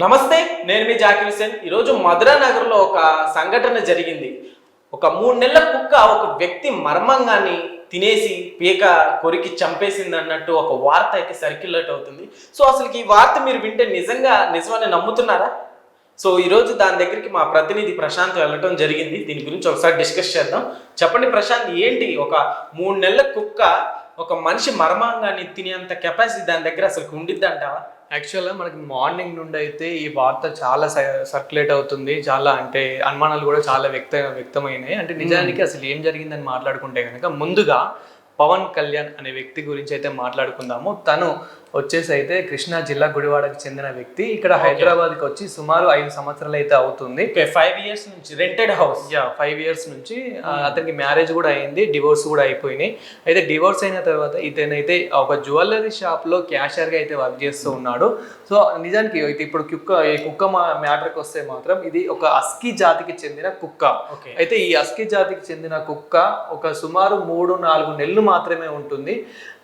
నమస్తే నేను మీ జాకిర్ హుసేన్ ఈరోజు మధురా నగర్లో ఒక సంఘటన జరిగింది. ఒక మూడు నెలల కుక్క ఒక వ్యక్తి మర్మంగాన్ని తినేసి పీక కొరికి చంపేసింది అన్నట్టు ఒక వార్త అయితే సర్క్యులేట్ అవుతుంది. సో అసలు ఈ వార్త మీరు వింటే నిజంగా నిజమని నమ్ముతున్నారా? సో ఈరోజు దాని దగ్గరికి మా ప్రతినిధి ప్రశాంత్ వెళ్ళటం జరిగింది. దీని గురించి ఒకసారి డిస్కస్ చేద్దాం. చెప్పండి ప్రశాంత్ ఏంటి ఒక మూడు నెలల కుక్క ఒక మనిషి మర్మాంగాన్ని తినేంత కెపాసిటీ దాని దగ్గర అసలు ఉండిద్ది అంటావా యాక్చువల్గా మనకి మార్నింగ్ నుండి అయితే ఈ వార్త చాలా సర్క్యులేట్ అవుతుంది. చాలా అంటే అనుమానాలు కూడా చాలా వ్యక్త వ్యక్తమైనాయి. అంటే నిజానికి అసలు ఏం జరిగిందని మాట్లాడుకుంటే కనుక ముందుగా పవన్ కళ్యాణ్ అనే వ్యక్తి గురించి అయితే మాట్లాడుకుందాము. తను వచ్చేసి అయితే కృష్ణా జిల్లా గుడివాడకు చెందిన వ్యక్తి. ఇక్కడ హైదరాబాద్కి వచ్చి సుమారు ఐదు సంవత్సరాలు అయితే అవుతుంది ఫైవ్ ఇయర్స్ నుంచి rented house yeah five years నుంచి అతనికి మ్యారేజ్ కూడా అయింది డివోర్స్ కూడా అయిపోయినాయి. అయితే డివోర్స్ అయిన తర్వాత ఇతనైతే ఒక జ్యువెలరీ షాప్లో క్యాషియర్గా అయితే వర్క్ చేస్తూ ఉన్నాడు. సో నిజానికి అయితే ఇప్పుడు కుక్క ఈ కుక్క మ్యాటర్కి వస్తే మాత్రం ఇది ఒక అస్కీ జాతికి చెందిన కుక్క. ఓకే అయితే ఈ అస్కీ జాతికి చెందిన కుక్క ఒక సుమారు మూడు నాలుగు నెలలు మాత్రమే ఉంటుంది.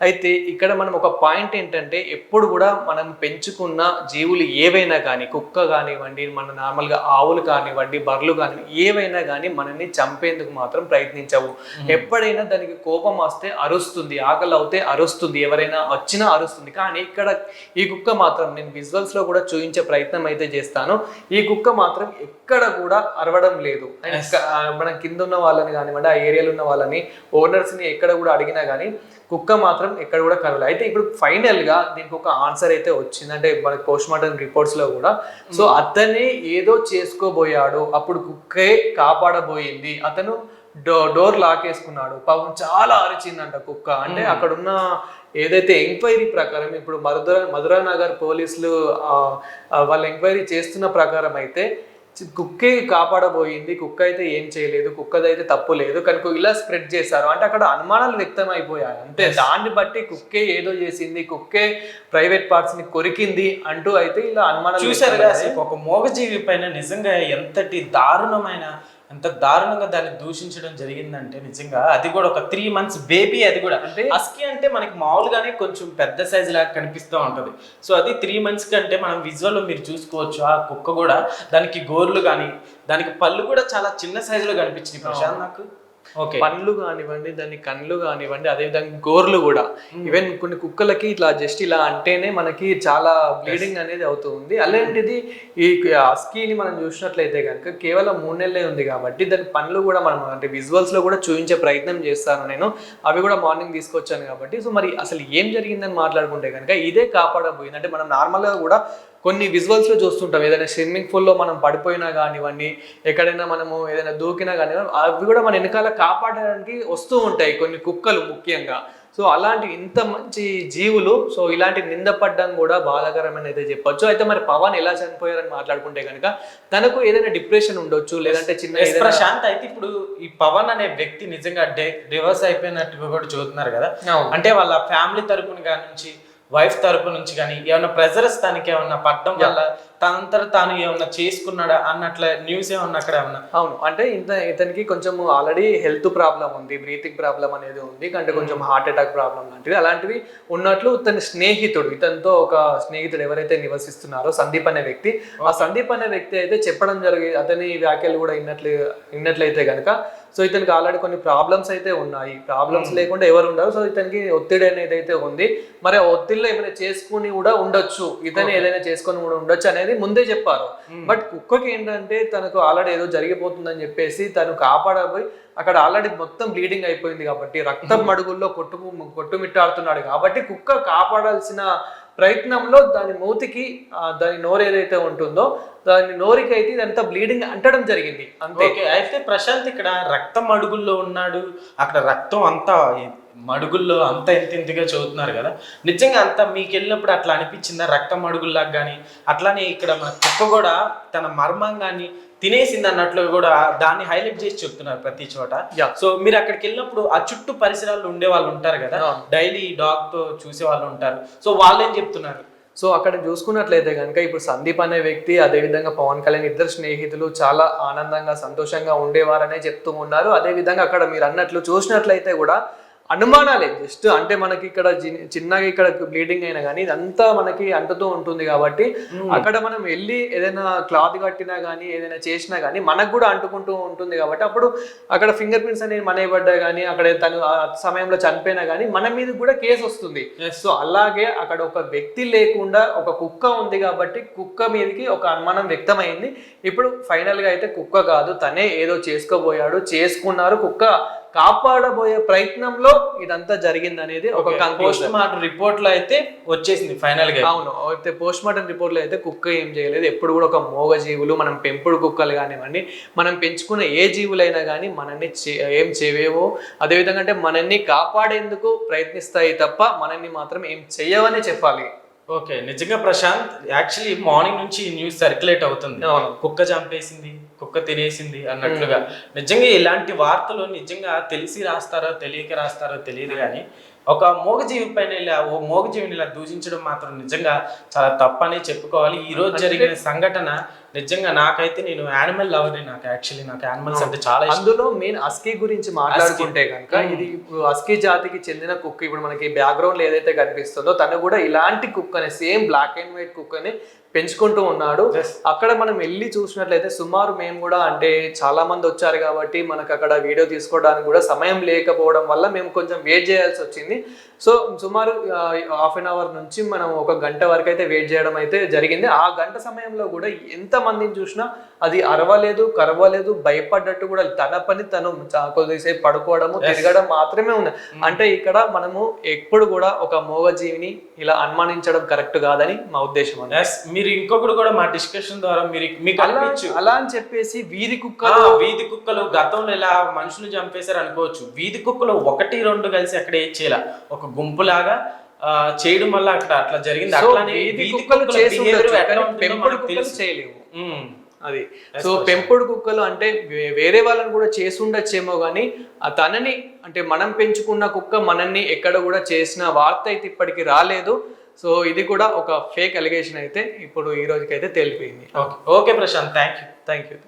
అయితే ఇక్కడ మనం ఒక పాయింట్ ఏంటంటే ఎప్పుడు కూడా మనం పెంచుకున్న జీవులు ఏవైనా కానీ కుక్క కానివ్వండి మన నార్మల్గా ఆవులు కానివ్వండి బర్రెలు కానివ్వండి ఏవైనా కానీ మనల్ని చంపేందుకు మాత్రం ప్రయత్నించవు. ఎప్పుడైనా దానికి కోపం వస్తే అరుస్తుంది ఆకలి అవుతే అరుస్తుంది ఎవరైనా వచ్చినా అరుస్తుంది. కానీ ఇక్కడ ఈ కుక్క మాత్రం నేను visuals లో కూడా చూపించే ప్రయత్నం అయితే చేస్తాను. ఈ కుక్క మాత్రం ఎక్కడ కూడా అరవడం లేదు. మన కింద ఉన్న వాళ్ళని కానివ్వండి ఆ ఏరియాలో ఉన్న వాళ్ళని owners ని ఎక్కడ కూడా అడిగినా కానీ కుక్క మాత్రం ఎక్కడ కూడా కరవలేదు అయితే ఇప్పుడు ఫైనల్గా దీనికి ఒక ఆన్సర్ అయితే వచ్చింది. అంటే మనకి పోస్ట్ మార్టం రిపోర్ట్స్లో కూడా. సో అతనే ఏదో చేసుకోబోయాడు. అప్పుడు కుక్కే కాపాడబోయింది. అతను డో డోర్ లాకేసుకున్నాడు. పాపం చాలా అరిచిందంట కుక్క. అంటే అక్కడ ఉన్న ఏదైతే ఎంక్వైరీ ప్రకారం ఇప్పుడు మధుర మధురా నగర్ పోలీసులు వాళ్ళు ఎంక్వైరీ చేస్తున్న ప్రకారం అయితే కుక్కే కాపాడబోయింది కుక్క అయితే ఏం చేయలేదు కుక్కదైతే తప్పు లేదు కనుక ఇలా స్ప్రెడ్ చేశారు. అంటే అక్కడ అనుమానాలు వ్యక్తం అయిపోయాయి అంటే దాన్ని బట్టి కుక్కే ఏదో చేసింది కుక్కే ప్రైవేట్ పార్ట్స్ని కొరికింది అంటూ అయితే ఇలా అనుమానాలు. అసలు ఒక మూగజీవి పైన నిజంగా ఎంతటి దారుణమైన ఎంత దారుణంగా దాన్ని దూషించడం జరిగిందంటే నిజంగా అది కూడా ఒక త్రీ మంత్స్ బేబీ అది కూడా. అంటే? అస్కి అంటే మనకి మామూలుగానే కొంచెం పెద్ద సైజు లాగా కనిపిస్తూ ఉంటది. సో అది త్రీ మంత్స్ కంటే మనం విజువల్ మీరు చూసుకోవచ్చు ఆ కుక్క కూడా దానికి గోర్లు కానీ దానికి పళ్ళు కూడా చాలా చిన్న సైజులో కనిపించింది. ప్రశాంత్ నాకు? పండ్లు కానివ్వండి దాని కళ్ళు కానివ్వండి అదేవిధంగా గోర్లు కూడా. ఈవెన్ కొన్ని కుక్కలకి ఇట్లా జస్ట్ ఇలా అంటేనే మనకి చాలా బ్లీడింగ్ అనేది అవుతుంది అలాంటిది ఈ అస్కీని మనం చూసినట్లయితే కనుక కేవలం మూడు నెలలే ఉంది కాబట్టి దాని పండ్లు కూడా మనం అంటే విజువల్స్లో కూడా చూపించే ప్రయత్నం చేస్తాను నేను. అవి కూడా మార్నింగ్ తీసుకొచ్చాను కాబట్టి. సో మరి అసలు ఏం జరిగిందని మాట్లాడుకుంటే కనుక ఇదే కాపాడబోయింది. అంటే మనం నార్మల్గా కూడా కొన్ని విజువల్స్లో చూస్తుంటాం. ఏదైనా స్విమ్మింగ్ పూల్లో మనం పడిపోయినా కానివ్వండి ఎక్కడైనా మనము ఏదైనా దూకినా కానివ్వండి అవి కూడా మన వెనకాల కాపాడడానికి వస్తూ ఉంటాయి కొన్ని కుక్కలు ముఖ్యంగా. సో అలాంటి ఇంత మంచి జీవులు సో ఇలాంటి నిందపడ్డం కూడా బాధాకరమని అయితే చెప్పొచ్చు. అయితే మరి పవన్ ఎలా చనిపోయారని మాట్లాడుకుంటే కనుక తనకు ఏదైనా డిప్రెషన్ ఉండొచ్చు లేదంటే చిన్న ప్రశాంత్ అయితే ఇప్పుడు ఈ పవన్ అనే వ్యక్తి నిజంగా డివోర్స్ అయిపోయినట్టుగా కూడా చూస్తున్నారు కదా. అంటే వాళ్ళ ఫ్యామిలీ తరపున నుంచి వైఫ్ తరపు నుంచి కానీ ఏమైనా ప్రెజర్స్ తనకి ఏమన్నా పట్టడం వల్ల తనంతట తాను ఏమన్నా చేసుకున్నాడా అన్నట్ల న్యూస్ ఏమన్నా అక్కడ ఏమన్నా? అవును. అంటే ఇంత ఇతనికి కొంచెం ఆల్రెడీ హెల్త్ ప్రాబ్లం ఉంది బ్రీతింగ్ ప్రాబ్లం అనేది ఉంది అంటే కొంచెం హార్ట్ అటాక్ ప్రాబ్లం లాంటివి. అలాంటివి ఉన్నట్లు ఇతని స్నేహితుడు ఇతనితో ఒక స్నేహితుడు ఎవరైతే నివసిస్తున్నారో సందీప్ అనే వ్యక్తి ఆ సందీప్ అనే వ్యక్తి అయితే చెప్పడం జరిగి అతని వ్యాఖ్యలు కూడా విన్నట్లు విన్నట్లయితే కనుక సో ఇతనికి ఆల్రెడీ కొన్ని ప్రాబ్లమ్స్ అయితే ఉన్నాయి. ప్రాబ్లమ్స్ లేకుండా ఎవరు ఉండరు. సో ఇతనికి ఒత్తిడి అనేది అయితే ఉంది. మరి ఆ ఒత్తిడిలో ఏమైనా చేసుకుని కూడా ఉండొచ్చు. ఇతను ఏదైనా చేసుకొని కూడా ఉండొచ్చు అనేది ముందే చెప్పారు. బట్ కుక్కకి ఏంటంటే తనకు ఆల్రెడీ ఏదో జరిగిపోతుందని చెప్పేసి తను కాపాడబోయి అక్కడ ఆల్రెడీ మొత్తం బ్లీడింగ్ అయిపోయింది కాబట్టి రక్తం మడుగుల్లో కొట్టు కొట్టుమిట్టాడుతున్నాడు కాబట్టి కుక్క కాపాడాల్సిన ప్రయత్నంలో దాని మూతికి దాని నోరు ఏదైతే ఉంటుందో దాని నోరికి అయితే ఇదంతా బ్లీడింగ్ అంటడం జరిగింది. అంతే. అయితే ప్రశాంత్ ఇక్కడ రక్తం అడుగుల్లో ఉన్నాడు. అక్కడ రక్తం అంతా మడుగుల్లో అంత ఇంత ఇంతగా చదువుతున్నారు కదా. నిజంగా అంత మీకు వెళ్ళినప్పుడు అట్లా అనిపించిందా? రక్తం అడుగుల్లాగా కానీ అట్లానే ఇక్కడ మన కుక్క కూడా తన మర్మంగాన్ని తినేసింది అన్నట్లు కూడా దాన్ని హైలైట్ చేసి చెప్తున్నారు ప్రతి చోట. సో మీరు అక్కడికి వెళ్ళినప్పుడు ఆ చుట్టూ పరిసరాల్లో ఉండే వాళ్ళు ఉంటారు కదా. డైలీ డాగ్తో చూసే వాళ్ళు ఉంటారు. సో వాళ్ళు ఏం చెప్తున్నారు? సో అక్కడ చూసుకున్నట్లయితే కనుక ఇప్పుడు సందీప్ అనే వ్యక్తి అదేవిధంగా పవన్ కళ్యాణ్ ఇద్దరు స్నేహితులు చాలా ఆనందంగా సంతోషంగా ఉండేవారనే చెప్తూ ఉన్నారు. అదేవిధంగా అక్కడ మీరు అన్నట్లు చూసినట్లయితే కూడా అనుమానాలే జస్ట్ అంటే మనకి ఇక్కడ చిన్నగా ఇక్కడ బ్లీడింగ్ అయినా కానీ ఇదంతా మనకి అంటుతూ ఉంటుంది కాబట్టి అక్కడ మనం వెళ్ళి ఏదైనా క్లాత్ కట్టినా కానీ ఏదైనా చేసినా కానీ మనకు కూడా అంటుకుంటూ ఉంటుంది కాబట్టి అప్పుడు అక్కడ ఫింగర్ ప్రింట్స్ అనేవి మనవి పడ్డా కానీ అక్కడ తను సమయంలో చనిపోయినా కానీ మన మీద కూడా కేసు వస్తుంది. సో అలాగే అక్కడ ఒక వ్యక్తి లేకుండా ఒక కుక్క ఉంది కాబట్టి కుక్క మీదకి ఒక అనుమానం వ్యక్తమైంది. ఇప్పుడు ఫైనల్గా అయితే కుక్క కాదు తనే ఏదో చేసుకోబోయాడు చేసుకున్నారు కుక్క. కాపాడబోయే ప్రయత్నంలో ఇదంతా జరిగింది అనేది ఒక పోస్ట్ మార్టం రిపోర్ట్లో అయితే వచ్చేసింది ఫైనల్గా. అవును అయితే పోస్ట్ మార్టం రిపోర్ట్లో అయితే కుక్క ఏం చేయలేదు. ఎప్పుడు కూడా ఒక మోగ జీవులు మనం పెంపుడు కుక్కలు కానివ్వండి మనం పెంచుకున్న ఏ జీవులైనా కానీ మనల్ని ఏం చేయవేవో అదేవిధంగా అంటే మనల్ని కాపాడేందుకు ప్రయత్నిస్తాయి తప్ప మనల్ని మాత్రం ఏం చెయ్యవని చెప్పాలి. ఓకే నిజంగా ప్రశాంత్ యాక్చువల్లీ మార్నింగ్ నుంచి ఈ న్యూస్ సర్క్యులేట్ అవుతుంది. కుక్క చంపేసింది. కుక్క తినేసింది అన్నట్లుగా. నిజంగా ఇలాంటి వార్తలు నిజంగా తెలిసి రాస్తారో తెలియక రాస్తారో తెలియదు కానీ ఒక మూగజీవి పైన ఇలా ఓ మూగజీవిని ఇలా దూషించడం మాత్రం నిజంగా చాలా తప్పని చెప్పుకోవాలి. ఈ రోజు జరిగిన సంఘటన నిజంగా నాకైతే నేను యానిమల్ లవర్ని నాకు యాక్చువల్లీ నాకు యానిమల్స్ అంటే చాలా అందులో మెయిన్ అస్కీ గురించి మాట్లాడుకుంటే కనుక ఇది అస్కీ జాతికి చెందిన కుక్క ఇప్పుడు మనకి బ్యాక్గ్రౌండ్ ఏదైతే కనిపిస్తుందో తను కూడా ఇలాంటి కుక్కని సేమ్ బ్లాక్ అండ్ వైట్ కుక్కని పెంచుకుంటూ ఉన్నాడు. అక్కడ మనం వెళ్ళి చూసినట్లయితే సుమారు మేము కూడా అంటే చాలా మంది వచ్చారు కాబట్టి మనకు అక్కడ వీడియో తీసుకోవడానికి కూడా సమయం లేకపోవడం వల్ల మేము కొంచెం వెయిట్ చేయాల్సి వచ్చింది. సో సుమారు హాఫ్ అన్ అవర్ నుంచి మనం ఒక గంట వరకు అయితే వెయిట్ చేయడం అయితే జరిగింది. ఆ గంట సమయంలో కూడా ఎంత మందిని చూసినా అది అరవలేదు కరవలేదు భయపడ్డట్టు కూడా తన పని తను కొద్దిసేపు పడుకోవడము తిరగడం మాత్రమే ఉంది. అంటే ఇక్కడ మనము ఎప్పుడు కూడా ఒక మూగజీవిని ఇలా అనుమానించడం కరెక్ట్ కాదని మా ఉద్దేశం అండి. మీరు ఇంకొకటి కూడా మా డిస్కషన్ ద్వారా మీరు మీకు అలా అనిపించు. అలా అని చెప్పేసి వీధి కుక్కలు వీధి కుక్కలు గతంలో ఇలా మనుషులు చంపేశారు అనుకోవచ్చు. వీధి కుక్కలు ఒకటి రెండు కలిసి అక్కడ ఏం ఒక గుంపులాగా చేయడం వల్ల అక్కడ అట్లా జరిగింది. అట్లానే వీధి కుక్కలు. చేయలేవు. ఉమ్. అది. సో పెంపుడు కుక్కలు అంటే వేరే వాళ్ళని కూడా చేసి ఉండొచ్చేమో కానీ ఆ తనని అంటే మనం పెంచుకున్న కుక్క మనల్ని ఎక్కడ కూడా చేసిన వార్త అయితే ఇప్పటికి రాలేదు. సో ఇది కూడా ఒక ఫేక్ అలిగేషన్ అయితే ఇప్పుడు ఈ రోజుకైతే తేలిపోయింది okay. Okay Prashant. Thank you thank you